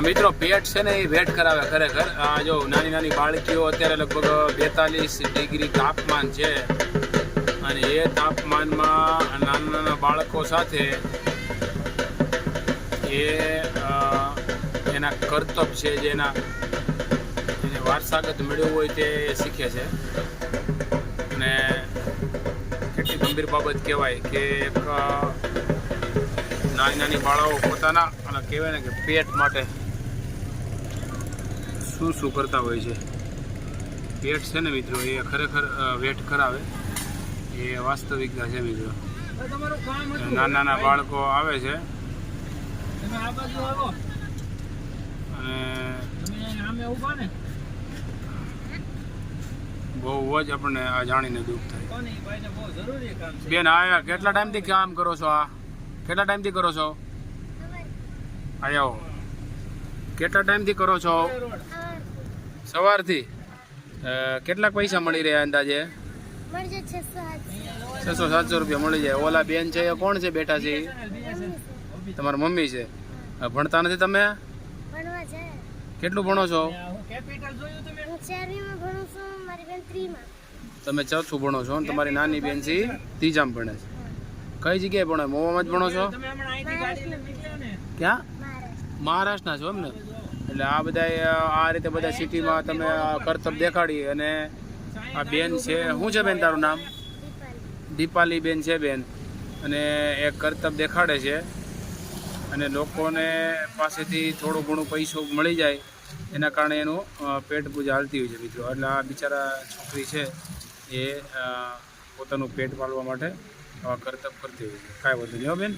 મિત્રો પેટ છે ને એ વેટ કરાવે ખરેખર. આ જો નાની નાની બાળકીઓ અત્યારે લગભગ બેતાલીસ ડિગ્રી તાપમાન છે. અને એ તાપમાનમાં નાના નાના બાળકો સાથે એ એના કરતબ છે જે એના વારસાગત મેળવ્યું હોય તે શીખે છે. અને કેટલી ગંભીર બાબત કહેવાય કે એક નાની નાની બાળાઓ પોતાના, અને કહેવાય ને કે પેટ માટે શું શું કરતા હોય છે? પેટ છે ને મિત્રો એ ખરેખર વેટ કરાવે. એ વાસ્તવિકતા છે મિત્રો. નાના નાના બાળકો આવે છે. અને બહુ જ આપણને આ જાણીને દુઃખ થાય. બેન આયા કેટલા ટાઈમથી કામ કરો છો આ? કેટલા ટાઈમથી કરો છો? આયા કેટલા ટાઈમથી કરો છો? સવારથી કેટલાક પૈસા મળી રહ્યા અંદાજે? છસો સાતસો રૂપિયા મળી જાય. ઓલા બેન છે એ કોણ છે? બેઠા છે તમારી મમ્મી છે? ભણતા નથી તમે? કેટલું ભણો છો? તમે ચોથું ભણો છો અને તમારી નાની બેન છે ત્રીજામાં ભણે છે. કઈ જગ્યાએ ભણો? મોવામાં જ ભણો છો? ક્યાં? મહારાષ્ટ્રના છો એમ ને એટલે આ બધા આ રીતે બધા સિટીમાં તમે કરતબ દેખાડી અને આ બેન છે શું છે બેન તારું નામ? દીપાલી બેન છે બેન. અને એ કરતબ દેખાડે છે. અને લોકોને પાસેથી થોડું ઘણું પૈસો મળી જાય, એના કારણે એનું પેટ પૂજા હાલતી હોય છે મિત્રો. એટલે આ બિચારા છોકરી છે, એ પોતાનું પેટ પાળવા માટે આવા કરતબ કરતી હોય છે. કાંઈ વધુ નહીં બેન.